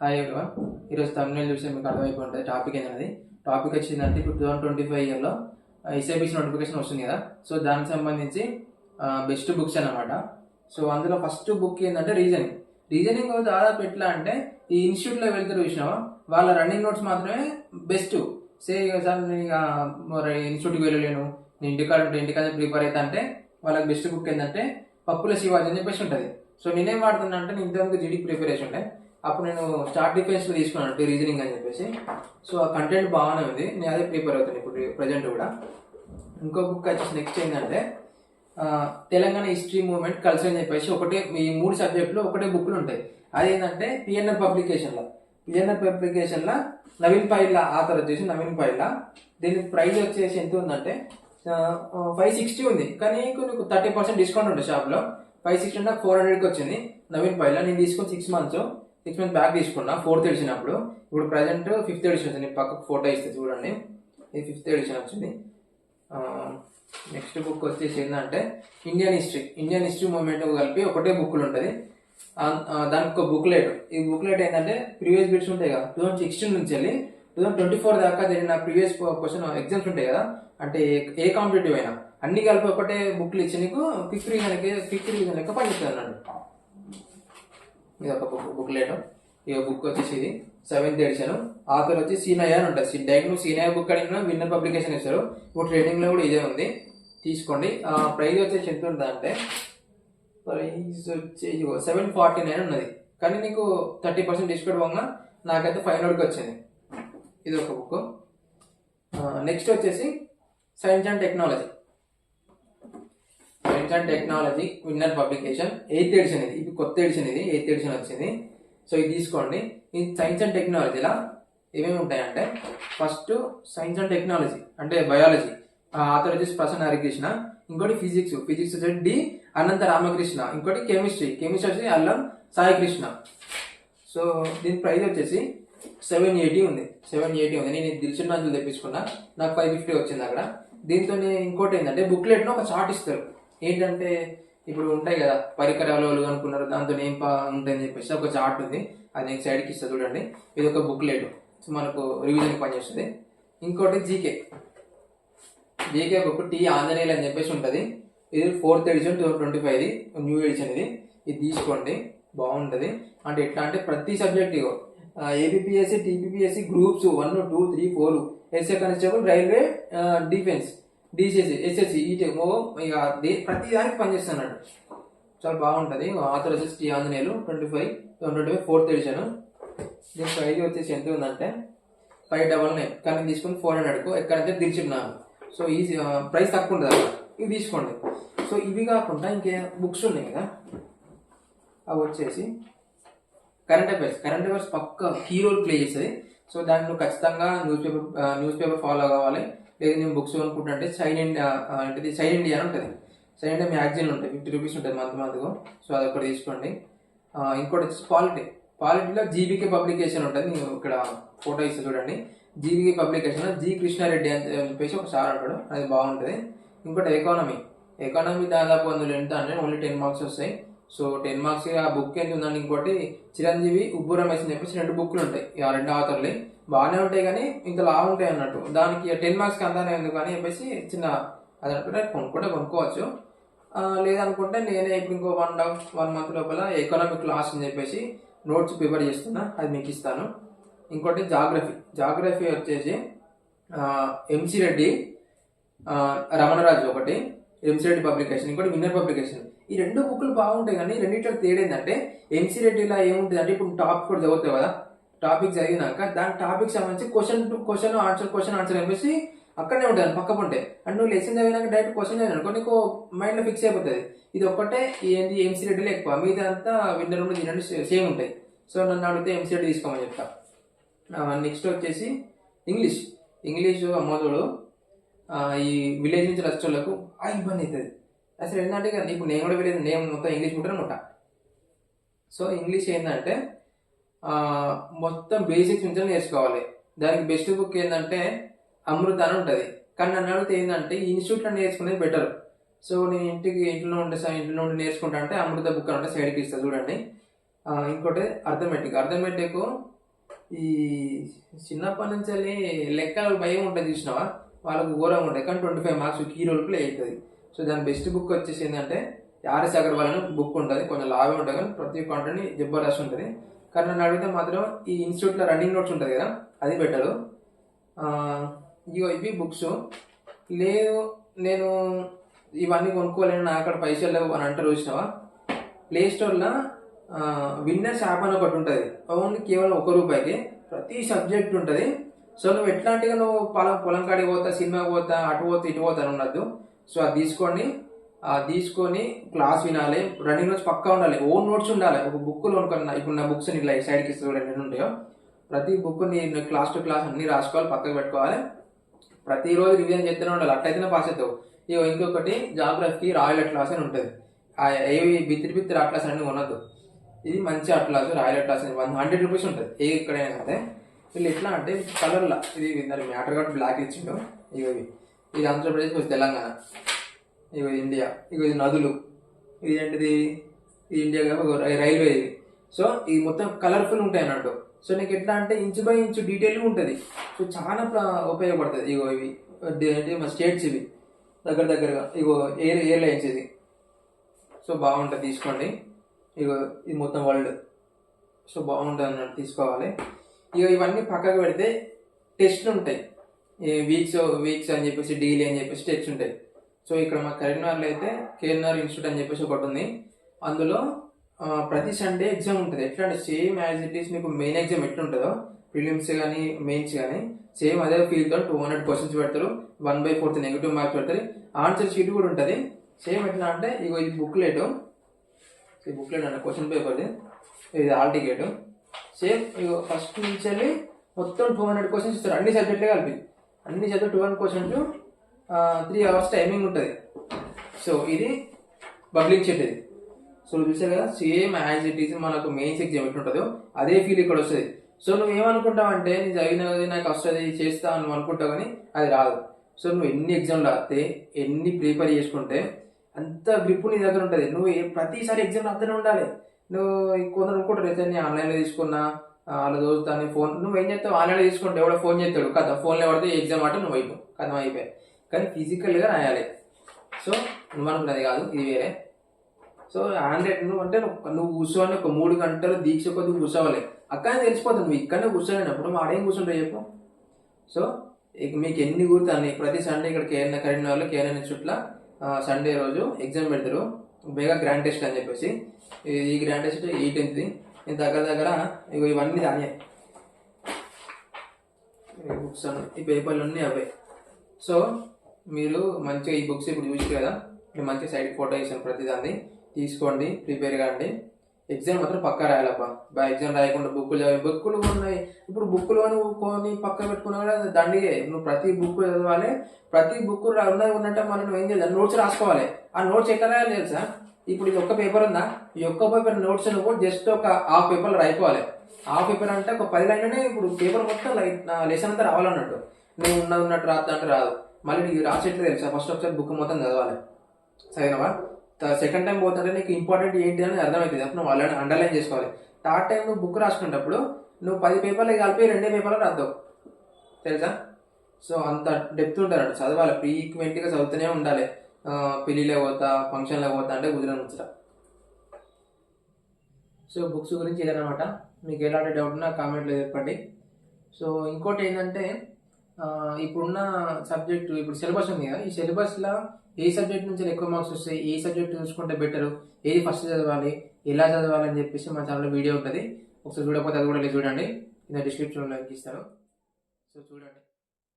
Hi everyone ఈరోజు తమిళ చూస్తే మీకు అర్థమైపోయి ఉంటుంది టాపిక్ ఏంటనేది టాపిక్ వచ్చిందంటే ఇప్పుడు టూ థౌసండ్ ట్వంటీ ఫైవ్ ఇయర్లో ఎస్ఐబిసి నోటిఫికేషన్ వస్తుంది కదా. సో దానికి సంబంధించి బెస్ట్ బుక్స్ అనమాట సో అందులో ఫస్ట్ బుక్ ఏంటంటే రీజనింగ్ రీజనింగ్ దాదాపు ఎట్లా అంటే ఈ ఇన్స్టిట్యూట్లో వెళ్తారు విషయం వాళ్ళ రన్నింగ్ నోట్స్ మాత్రమే బెస్ట్ సే సార్ నేను ఇక ఇన్స్టిట్యూట్కి వెళ్ళలేను. నేను ఇంటికాడ ఉంటే ఇంటికాడ ప్రిపేర్ అవుతా అంటే వాళ్ళకి బెస్ట్ బుక్ ఏంటంటే పప్పుల శివాజీ అని చెప్పేసి ఉంటుంది. సో నేనేం వాడుతున్నా అంటే నేను ఇంతవరకు జీడీ ప్రిపరేషన్ ఉండే అప్పుడు నేను స్టార్ట్ డిఫెన్స్లో తీసుకున్నాను రీజనింగ్ అని చెప్పేసి. సో ఆ కంటెంట్ బాగానే ఉంది. నేను అదే ప్రిపేర్ అవుతాను ఇప్పుడు ప్రజెంట్ కూడా. ఇంకో బుక్ వచ్చేసి నెక్స్ట్ ఏంటంటే తెలంగాణ హిస్టరీ మూవ్మెంట్ కల్చర్ అని చెప్పేసి ఒకటే ఈ మూడు సబ్జెక్టులు ఒకటే బుక్లు ఉంటాయి. అదేంటంటే పిఎన్ఆర్ పబ్లికేషన్లో పిఎన్ఆర్ పబ్లికేషన్లో నవీన్ పైల ఆథర్ వచ్చేసి నవీన్ పైల దీని ప్రైస్ వచ్చేసి ఎంత ఉందంటే ఫైవ్ సిక్స్టీ ఉంది. కానీ నీకు థర్టీ పర్సెంట్ డిస్కౌంట్ ఉంటుంది షాప్లో ఫైవ్ సిక్స్టీ అంటే ఫోర్ హండ్రెడ్కి వచ్చింది నవీన్ పైల నేను తీసుకుని six months six months back తీసుకున్నా ఫోర్త్ ఎడిషన్ అప్పుడు ఇప్పుడు ప్రజెంట్ ఫిఫ్త్ ఎడిషన్ వచ్చింది. పక్కకు ఫోటో ఇస్తే చూడండి. ఇది ఫిఫ్త్ ఎడిషన్ వచ్చింది. నెక్స్ట్ బుక్ వచ్చేసి ఏంటంటే Indian history Indian history movement కలిపి ఒకటే బుక్లు ఉంటుంది. దానికి ఒక బుక్లెట్ ఈ బుక్లెట్ ఏంటంటే ప్రీవియస్ బిట్స్ ఉంటాయి కదా. టూ థౌసండ్ సిక్స్టీన్ నుంచి వెళ్ళి టూ థౌసండ్ ట్వంటీ ఫోర్ దాకా జరిగిన ప్రీవియస్ క్వశ్చన్ ఎగ్జామ్స్ ఉంటాయి కదా. అంటే ఏ- కాంపిటేటివ్ అయినా. అన్ని కలిపి ఒకటే బుక్లు ఇచ్చి నీకు క్విక్ రీజన్ క్విక్ రీజన్ లెక్క పనిచేస్తుంది అన్నాడు. ఇది ఒక బుక్ బుక్లెట్ ఈ బుక్ వచ్చేసి ఇది. సెవెంత్ ఎడిషన్ ఆథర్ వచ్చి సీనయ్య అని ఉంటుంది డైరెక్ట్ నువ్వు సీనయ్య బుక్ అడిగినా విన్నర్ పబ్లికేషన్ ఇస్తారు. ఇప్పుడు ట్రేడింగ్లో కూడా ఇదే ఉంది. తీసుకోండి. ప్రైజ్ వచ్చేసి ఎంత ఉంటుంది అంటే ప్రైజ్ వచ్చేసి సెవెన్ ఫార్టీ నైన్ ఉన్నది. కానీ నీకు థర్టీ పర్సెంట్ డిస్కౌంట్ పోగా నాకైతే ఫైవ్ హండ్రెడ్కి వచ్చింది. ఇది ఒక బుక్ నెక్స్ట్ వచ్చేసి science and technology science and technology winner publication eighth edition ఇది. ఇది కొత్త ఎడిషన్ ఇది ఎయిత్ ఎడిషన్ వచ్చింది. సో ఇది తీసుకోండి. ఈ సైన్స్ అండ్ టెక్నాలజీలా ఏమేమి ఉంటాయంటే ఫస్ట్ సైన్స్ అండ్ టెక్నాలజీ అంటే బయాలజీ ఆథర్ వచ్చేసి ప్రసన్న హరికృష్ణ ఇంకోటి ఫిజిక్స్ ఫిజిక్స్ వచ్చేసి డి అనంత రామకృష్ణ. ఇంకోటి కెమిస్ట్రీ కెమిస్ట్రీ వచ్చేసి అల్లం సాయి కృష్ణ సో దీని ప్రైస్ వచ్చేసి సెవెన్ ఎయిటీ ఉంది. సెవెన్ ఎయిటీ ఉంది. నేను దిల్చిన తెప్పించుకున్నా. నాకు ఫైవ్ ఫిఫ్టీ వచ్చింది అక్కడ. దీంతో ఇంకోటి ఏంటంటే బుక్లెట్లో ఒక చార్ట్ ఇస్తారు. ఏంటంటే ఇప్పుడు ఉంటాయి కదా పరికరాలు అనుకున్నారు దాంతో ఏం పా ఉంటాయని చెప్పేసి ఒక చార్ట్ ఉంది. అది నేను సైడ్కి ఇస్తా చూడండి. ఇది ఒక బుక్లెట్. సో మనకు రివిజన్ పనిచేస్తుంది ఇంకోటి GK GK book T Anjaneyulu అని చెప్పేసి ఉంటుంది. ఇది fourth edition two twenty five ఇది. న్యూ ఎడిషన్ ఇది. ఇది తీసుకోండి. బాగుంటుంది. అంటే ఎట్లా అంటే ప్రతి subject APPSC TSPSC groups one two three four SA constable railway defence DCC SSC ఈ ఓ ఇక ప్రతి దానికి పనిచేస్తున్నాడు. చాలా బాగుంటుంది. ఆథర్ వచ్చేసి T Anjaneyulu twenty five twenty five fourth edition దీని ప్రైజ్ వచ్చేసి ఎంత ఉందంటే ఫైవ్ డబల్ నైన్. కానీ తీసుకుని ఫోర్ హండ్రెడ్కు ఎక్కడైతే తీర్చున్నాను సో ఈజీ ప్రైస్ తక్కువ ఉంటుంది అక్కడ. ఇవి తీసుకోండి. సో ఇవి కాకుండా ఇంకే బుక్స్ ఉన్నాయి కదా. అవి వచ్చేసి కరెంట్ అఫైర్స్. కరెంట్ అఫైర్స్ పక్క కీ రోల్ ప్లే చేస్తుంది సో దాంట్లో ఖచ్చితంగా news paper news paper follow కావాలి. లేదు నేను బుక్స్ కొనుక్కుంటుంటే సైన్ ఇండియా అంటే సైన్ ఇండియా అని ఉంటుంది. సైన్ ఇండియా మ్యాగజైన్ ఉంటాయి ఫిఫ్టీ రూపీస్ ఉంటుంది మంత్ మంత్కు సో అది ఒకటి తీసుకోండి. ఇంకోటి వచ్చేసి పాలిటీ పాలిటీలో జీబీకే పబ్లికేషన్ ఉంటుంది నేను ఇక్కడ ఫోటో ఇస్తే చూడండి. జీబీకే పబ్లికేషన్ జి కృష్ణారెడ్డి అని చెప్పేసి ఒక సార్ అంటాడు అది బాగుంటుంది. ఇంకోటి ఎకానమీ ఎకానమీ దాదాపు అందులో ఎంత అంటే ఓన్లీ టెన్ మార్క్స్ వస్తాయి. సో టెన్ మార్క్స్ ఆ బుక్ ఎంత ఉందండి ఇంకోటి చిరంజీవి ఉబ్బు రమేష్ అని చెప్పేసి రెండు బుక్లు ఉంటాయి. ఆ రెండు ఆథర్లే. బాగానే ఉంటాయి కానీ ఇంత లావు ఉంటాయి అన్నట్టు. దానికి టెన్ మార్క్స్కి అందానే ఎందుకు అని చెప్పేసి చిన్న అది అనుకుంటే కొనుక్కుంటే కొనుక్కోవచ్చు. లేదనుకుంటే నేనే ఇప్పుడు ఇంకో వన్ వన్ మంత్ లోపల ఎకనామిక్ క్లాస్ అని చెప్పేసి నోట్స్ ప్రిపేర్ చేస్తున్నా. అది మీకు ఇస్తాను. ఇంకోటి జాగ్రఫీ. జాగ్రఫీ వచ్చేసి ఎంసీ రెడ్డి రమణరాజు ఒకటి. ఎంసీ రెడ్డి పబ్లికేషన్ ఇంకోటి విన్నర్ పబ్లికేషన్ ఈ రెండు బుక్లు బాగుంటాయి కానీ రెండింటిలో తేడా ఏంటంటే ఎంసీ రెడ్డిలో ఏముంటుంది అంటే ఇప్పుడు టాపిక్ కూడా చదువుతావు కదా టాపిక్ చదివినాక దాని టాపిక్ సంబంధించి question question answer question answer అనేసి అక్కడనే ఉంటుంది పక్క ఉంటాయి. అండ్ నువ్వు లెసన్ చదివినాక డైరెక్ట్ క్వశ్చన్ చదివినాక నీకు మైండ్లో ఫిక్స్ అయిపోతుంది. ఇది ఒక్కటే ఏంటి ఎంసీ రెడ్డిలో ఎక్కువ మిగతా అంతా విన్నర్ ఉండి రెండు సేమ్ ఉంటాయి. సో నన్ను అడిగితే ఎంసీరెడ్డి తీసుకోమని చెప్తా. నెక్స్ట్ వచ్చేసి ఇంగ్లీష్ ఇంగ్లీష్ అమ్మోదుడు ఈ విలేజ్ నుంచి వచ్చేళ్ళకు ఆ ఇబ్బంది అవుతుంది. అసలు ఏంటంటే ఇక ఇప్పుడు నేను కూడా విలేజ్ నేను మొత్తం ఇంగ్లీష్ ముట్టనే ముట్ట సో ఇంగ్లీష్ ఏంటంటే మొత్తం బేసిక్స్ నుంచి నేర్చుకోవాలి. దానికి బెస్ట్ బుక్ ఏంటంటే అమృత అని ఉంటుంది. కానీ నన్ను అడిగితే ఏంటంటే ఇన్స్టిట్యూట్లో నేర్చుకునేది బెటర్ సో నేను ఇంటికి ఇంట్లో ఉండే ఇంట్లో ఉండి నేర్చుకుంటా అంటే అమృత బుక్ అంటే సైడ్కి ఇస్తా చూడండి. ఇంకోటి అర్థమెటిక్. అర్థమెటిక్ ఈ చిన్నప్పటి నుంచి లెక్కలు భయం ఉంటుంది చూసినావా? వాళ్ళకు ఘోరంగా ఉంటాయి. కానీ twenty five marks key role play అవుతుంది సో దాని బెస్ట్ బుక్ వచ్చేసి ఏంటంటే ఆర్ఎస్ అగర్వాల్ అని బుక్ ఉంటుంది. కొంచెం లాభం ఉంటుంది కానీ ప్రతి కాంటెంట్ని జబర్దస్త్ ఉంటుంది. కానీ నన్ను అడిగితే మాత్రం ఈ ఇన్స్టిట్యూట్లో రన్నింగ్ నోట్స్ ఉంటుంది కదా అది బెటరు ఇగో ఇవి బుక్స్ లేదు నేను ఇవన్నీ కొనుక్కోలేను నా అక్కడ పైసలు లేవు అని అంటారు చూసినావా? ప్లే స్టోర్లో విన్నర్స్ యాప్ అని ఒకటి ఉంటుంది. ఓన్లీ కేవలం ఒక రూపాయికి. ప్రతి సబ్జెక్ట్ ఉంటుంది. సో నువ్వు ఎట్లాంటిగా నువ్వు పొలం పొలం కాడికి పోతా సినిమాకి పోతా అటు పోతా ఇటు పోతా ఉండద్దు. సో అది తీసుకొని తీసుకొని క్లాస్ వినాలి. రన్నింగ్ నోట్స్ పక్కా ఉండాలి. ఓన్ నోట్స్ ఉండాలి. ఒక బుక్లో అనుకున్న ఇప్పుడు నా బుక్స్ ఇట్లా సైడ్కి ఇస్తూ ఎన్ని ఉంటాయో. ప్రతి బుక్ నేను క్లాస్ టు క్లాస్ అన్ని రాసుకోవాలి పక్కకు పెట్టుకోవాలి. ప్రతిరోజు రివిజన్ చేస్తూనే ఉండాలి. అట్లయితేనే పాస్ అవుతావు. ఇగో ఇంకొకటి జాగ్రఫీ రాయల్ అట్లాస్ అని ఉంటుంది. ఆ ఏవి బిత్తిరి బిత్తిరి అట్లాస్ అన్నీ కొనద్దు. ఇది మంచి అట్లాస్ రాయల్ అట్లాస్ అని. వన్ హండ్రెడ్ రూపీస్ ఉంటుంది. ఏ ఎక్కడైనా అయితే వీళ్ళు ఎట్లా అంటే కలర్లా. ఇది దాని మ్యాటర్ కాబట్టి బ్లాక్ ఇచ్చిండు. ఇవి ఇది. ఆంధ్రప్రదేశ్ ఇది తెలంగాణ. ఇవి ఇది ఇండియా. ఇవి ఇది నదులు. ఇది ఏంటిది? ఇది ఇండియా ఒక రైల్వే ఇది. సో ఇది మొత్తం కలర్ఫుల్ ఉంటాయి అన్నట్టు. సో నీకు ఎట్లా అంటే ఇంచు బై ఇంచు డీటెయిల్గా ఉంటుంది. సో చాలా ఉపయోగపడుతుంది. ఇగో ఇవి. అంటే ఏంటి స్టేట్స్ ఇవి. దగ్గర దగ్గరగా. ఇగో ఎయిర్ ఎయిర్లైన్స్ ఇది. సో బాగుంటుంది తీసుకోండి. ఇగో ఇది మొత్తం వరల్డ్. సో బాగుంటుంది అన్నట్టు తీసుకోవాలి. ఇక ఇవన్నీ పక్కకు పెడితే టెస్ట్లు ఉంటాయి. వీక్స్ వీక్స్ అని చెప్పేసి డీలీ అని చెప్పేసి టెస్ట్ ఉంటాయి. సో ఇక్కడ మా కరీంనగర్లో అయితే కేఎన్ఆర్ ఇన్స్టిట్యూట్ అని చెప్పేసి ఒకటి ఉంది. అందులో ప్రతి సండే ఎగ్జామ్ ఉంటుంది. ఎట్లా అంటే సేమ్ యాజ్ ఇట్ ఈస్ మీకు మెయిన్ ఎగ్జామ్ ఎట్లుంటుందో ప్రిలిమ్స్ కానీ మెయిన్స్ కానీ సేమ్ అదే ఫీల్తో టూ హండ్రెడ్ క్వశ్చన్స్ పెడతారు. One by fourth negative marks పెడతారు. ఆన్సర్ షీట్ కూడా ఉంటుంది. సేమ్ ఎట్లా అంటే ఇగో ఇది బుక్లెట్ ఈ బుక్లెట్ అంటే క్వశ్చన్ పేపర్ది ఇది ఆల్ టికెట్ సేమ్ ఫస్ట్ నుంచి వెళ్ళి మొత్తం టూ హండ్రెడ్ క్వశ్చన్స్ ఇస్తారు. అన్ని సబ్జెక్టులే కలిపి. అన్ని చదువు two hundred questions three hours timing ఉంటుంది. సో ఇది పబ్లిక్ చెట్ ఇది సో నువ్వు చూసావు కదా? సేమ్ యాజ్ ఇట్ ఈస్ మనకు మెయిన్స్ ఎగ్జామ్ ఎట్లుంటుందో అదే ఫీల్ ఇక్కడ వస్తుంది. సో నువ్వు ఏమనుకుంటావు అంటే నేను చదివినది నాకు వస్తుంది చేస్తా అని నువ్వు అనుకుంటావు కానీ అది రాదు. సో నువ్వు ఎన్ని ఎగ్జామ్లు రాస్తే ఎన్ని ప్రిపేర్ చేసుకుంటే అంత గ్రిప్ నీ దగ్గర ఉంటుంది. నువ్వు ప్రతిసారి ఎగ్జామ్ అద్దనే ఉండాలి. నువ్వు కొందరు అనుకుంటారు అయితే నేను ఆన్లైన్లో తీసుకున్నా వాళ్ళ అలా ఫోన్ నువ్వు ఏం చేస్తావు? ఆన్లైన్లో తీసుకుంటే ఎవడో ఫోన్ చేస్తాడు. కదా ఫోన్లో పడితే ఎగ్జామ్ అంటే నువ్వు అయిపోయి కథం అయిపోయాయి కానీ ఫిజికల్గా రాయాలి. సో నువ్వు అనుకున్నది కాదు ఇది వేరే. సో హండ్రెడ్ నువ్వు అంటే నువ్వు నువ్వు ఒక మూడు గంటలు దీక్ష కొద్ది కూర్చోవాలి. అక్కడనే తెలిసిపోతుంది నువ్వు ఇక్కడనే కూర్చోలేనప్పుడు ఆడేం కూర్చుంటావు చెప్పు. సో ఇక మీకు ఎన్ని గుర్తాన్ని ప్రతి సండే ఇక్కడ కేరళ కరీంనగర్లో కేరళ చుట్ల సండే రోజు ఎగ్జామ్ పెడతారు. బేగా గ్రాండ్ టెస్ట్ అని చెప్పేసి. ఈ- ఈ గ్రాండ్ టెస్ట్ ఎయిటీన్త్ది నేను దగ్గర దగ్గర ఇగో ఇవన్నీ దాని బుక్స్ ఈ పేపర్లు అన్నీ అవే. సో మీరు మంచిగా ఈ బుక్స్ ఇప్పుడు చూసి కదా? మీరు మంచిగా సైడ్ ఫోటో వేసాను ప్రతిదాన్ని. తీసుకోండి ప్రిపేర్ కాండి. ఎగ్జామ్ మాత్రం పక్కా రాయాలప్ప బా ఎగ్జామ్ రాయకుండా బుక్కులు చదివి బుక్కులు ఉన్నాయి ఇప్పుడు బుక్కులు అని కొని పక్క పెట్టుకున్నా కూడా దండిగే. నువ్వు ప్రతి బుక్ చదవాలి. ప్రతి బుక్ ఉన్నది ఉన్నట్టు మనం నువ్వు ఏం చేయాలి? నోట్స్ రాసుకోవాలి. ఆ నోట్స్ ఎక్కడ రాయాలి తెలుసా? ఇప్పుడు ఇది ఒక్క పేపర్ ఉందా? ఈ ఒక్క పేపర్ నోట్స్ నువ్వు జస్ట్ ఒక హాఫ్ పేపర్ రాయిపోవాలి. హాఫ్ పేపర్ అంటే ఒక పది లైన్లోనే ఇప్పుడు పేపర్ మొత్తం లైట్ లెసన్ అంతా రావాలన్నట్టు. నువ్వు ఉన్నది ఉన్నట్టు రాస్తా అంటే రాదు. మళ్ళీ నీకు రాసేట్లు తెలుసా? ఫస్ట్ ఒకసారి బుక్ మొత్తం చదవాలి. సరేనవా సెకండ్ టైం పోతుంటే నీకు ఇంపార్టెంట్ ఏంటి అని అర్థమవుతుంది. అప్పుడు నువ్వు వాళ్ళని అండర్లైన్ చేసుకోవాలి. థర్డ్ టైం నువ్వు బుక్ రాసుకునేటప్పుడు నువ్వు పది పేపర్లు కలిపి రెండే పేపర్లు రాద్దావు. తెలుసా? సో అంత డెప్త్ ఉంటారు చదవాలి. ఫ్రీక్వెంట్గా చదువుతూనే ఉండాలి. పెళ్ళిలో పోతా ఫంక్షన్లో పోతా అంటే కుదిరని ముచ్చట. సో బుక్స్ గురించి ఇదనమాట మీకు ఎలాంటి డౌట్ ఉన్నా కామెంట్లో చెప్పండి. సో ఇంకోటి ఏంటంటే ఇప్పుడున్న సబ్జెక్టు ఇప్పుడు సిలబస్ ఉంది కదా ఈ సిలబస్లో ఏ సబ్జెక్ట్ నుంచి ఎక్కువ మార్క్స్ వస్తాయి ఏ సబ్జెక్ట్ చూసుకుంటే బెటర్ ఏది ఫస్ట్ చదవాలి ఎలా చదవాలి అని చెప్పేసి మా ఛానల్లో వీడియో ఉంటుంది. ఒకసారి చూడకపోతే అది కూడా చూడండి. కింద డిస్క్రిప్షన్లో లింక్ ఇస్తాను. సో చూడండి.